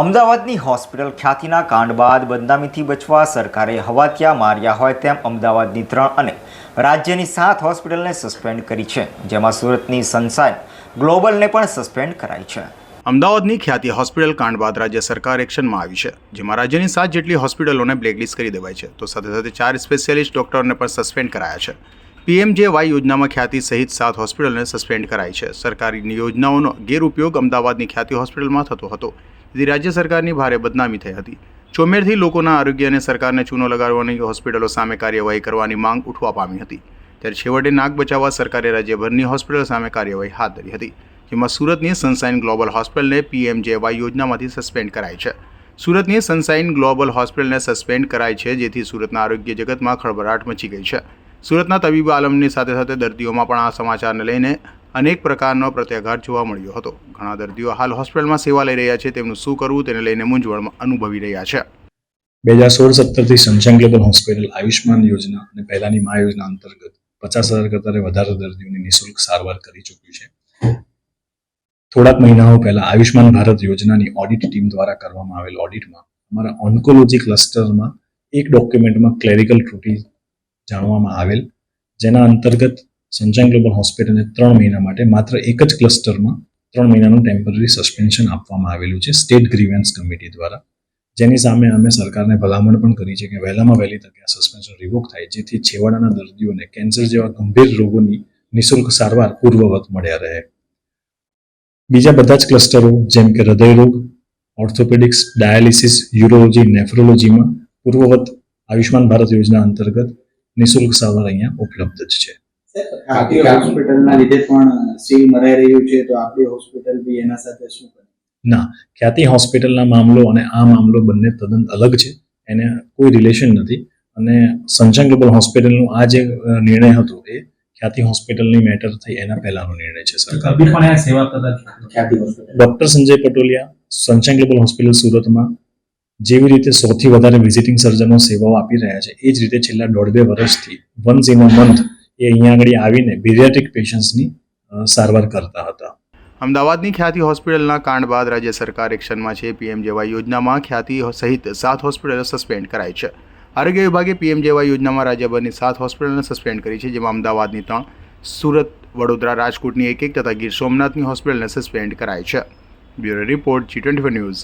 અમદાવાદની હોસ્પિટલ ખ્યાતિના કાંડ બાદ બદનામીથી બચવા સરકારે હવાતિયા માર્યા હોય તેમ અમદાવાદની ત્રણ અને રાજ્યની સાત હોસ્પિટલને સસ્પેન્ડ કરી છે, જેમાં સુરતની સનસાઇન ગ્લોબલને પણ સસ્પેન્ડ કરાઈ છે. અમદાવાદની ખ્યાતિ હોસ્પિટલ કાંડ બાદ રાજ્ય સરકાર એક્શનમાં આવી છે, જેમાં રાજ્યની સાત જેટલી હોસ્પિટલોને બ્લેકલિસ્ટ કરી દેવાય છે, તો સાથે સાથે ચાર સ્પેશિયાલિસ્ટ ડોક્ટરોને પણ સસ્પેન્ડ કરાયા છે. પીએમજેવાય યોજનામાં ખ્યાતિ સહિત સાત હોસ્પિટલને સસ્પેન્ડ કરાઈ છે. સરકારી યોજનાઓનો ગેરઉપયોગ અમદાવાદની ખ્યાતિ હોસ્પિટલમાં થતો હતો. જેથી રાજ્ય સરકારની ભારે બદનામી થઈ હતી. ચોમેરથી લોકોના આરોગ્ય અને સરકારને ચૂનો લગાડવાની હોસ્પિટલો સામે કાર્યવાહી કરવાની માંગ ઉઠવા પામી હતી. ત્યારે છેવટે નાક બચાવવા સરકારે રાજ્યભરની હોસ્પિટલ સામે કાર્યવાહી હાથ ધરી હતી, જેમાં સુરતની સનસાઇન ગ્લોબલ હોસ્પિટલને પીએમજેવાય યોજનામાંથી સસ્પેન્ડ કરાઈ છે. સુરતની સનસાઇન ગ્લોબલ હોસ્પિટલને સસ્પેન્ડ કરાઈ છે, જેથી સુરતના આરોગ્ય જગતમાં ખળભળાટ મચી ગઈ છે. સુરતના તબીબ આલમની સાથે સાથે દર્દીઓમાં પણ આ સમાચારને લઈને અનેક પ્રકારનો પ્રત્યાઘાત જોવા મળ્યો હતો. ઘણા દર્દીઓ હાલ હોસ્પિટલમાં સેવા લઈ રહ્યા છે. તેમનું શું કરવું તેને લઈને મૂંઝવણમાં અનુભવી રહ્યા છે. બે હજાર સોળ સત્તરથી સનશાઇન ગ્લોબલ હોસ્પિટલ આયુષ્માન યોજના અને પહેલાની મા યોજના અંતર્ગત પચાસ હજાર કરતાં વધારે દર્દીઓની નિઃશુલ્ક સારવાર કરી ચૂક્યું છે. થોડાક મહિનાઓ પહેલા આયુષ્માન ભારત યોજનાની ઓડિટ ટીમ દ્વારા કરવામાં આવેલ ઓડિટમાં અમારા ઓન્કોલોજી ક્લસ્ટરમાં એક ડોક્યુમેન્ટમાં ક્લેરિકલ ત્રુટી જાણવામાં આવેલ, જેના અંતર્ગત સનશાઇન ગ્લોબલ હોસ્પિટલને ત્રણ મહિના માટે માત્ર એક જ ક્લસ્ટરમાં ત્રણ મહિનાનું ટેમ્પરરી સસ્પેન્શન આપવામાં આવેલું છે સ્ટેટ ગ્રીવન્સ કમિટી દ્વારા. જેની સામે અમે સરકારને ભલામણ પણ કરી છે કે વહેલામાં વહેલી તકે આ સસ્પેન્શન રિવોક થાય, જેથી છેવાડાના દર્દીઓને કેન્સર જેવા ગંભીર રોગોની નિઃશુલ્ક સારવાર પૂર્વવત મળ્યા રહે. બીજા બધા જ ક્લસ્ટરો જેમ કે હૃદયરોગ ઓર્થોપેડિક્સ ડાયાલિસિસ યુરોલોજી નેફ્રોલોજીમાં પૂર્વવત આયુષ્માન ભારત યોજના અંતર્ગત નિઃશુલ્ક સારવાર અહીંયા ઉપલબ્ધ જ છે. હોસ્પિટલના લીધે પણ સીલ મરાઈ રહ્યું છે તો આપણી હોસ્પિટલ બી એના સાથે શું કરે? ના ખ્યાતિ હોસ્પિટલના મામલો અને આ મામલો બંને તદ્દન અલગ છે એને કોઈ રિલેશન નથી. અને સનશાઇન ગ્લોબલ હોસ્પિટલનો આ જે નિર્ણય હતો એ ખ્યાતિ હોસ્પિટલની મેટર થઈ એના પહેલાનો નિર્ણય છે સરકાર કભી પણ આ સેવા કરતા Khyati hospital. Doctor Sanjay Patoliya Sunshine Global Hospital સુરતમાં જેવી રીતે સૌથી વધારે વિઝિટિંગ સર્જનો સેવાઓ આપી રહ્યા છે એ જ રીતે છેલ્લા દોઢ બે વર્ષથી વન ઇન અ મંથ એ અહીંયા આગળ આવીને બિરિયાટ્રિક પેશન્ટ્સની સારવાર કરતા હતા. અમદાવાદની ખ્યાતિ હોસ્પિટલના કાંડ બાદ રાજ્ય સરકાર એક્શનમાં છે પીએમજેવાય યોજનામાં ખ્યાતિ સહિત સાત હોસ્પિટલો સસ્પેન્ડ કરાઈ છે. આરોગ્ય વિભાગે પીએમજેવાય યોજનામાં રાજ્યભરની સાત હોસ્પિટલને સસ્પેન્ડ કરી છે, જેમાં અમદાવાદની ત્રણ, સુરત, વડોદરા, રાજકોટની એક એક તથા ગીર સોમનાથની હોસ્પિટલને સસ્પેન્ડ કરાઈ છે. Bureau report, G twenty news.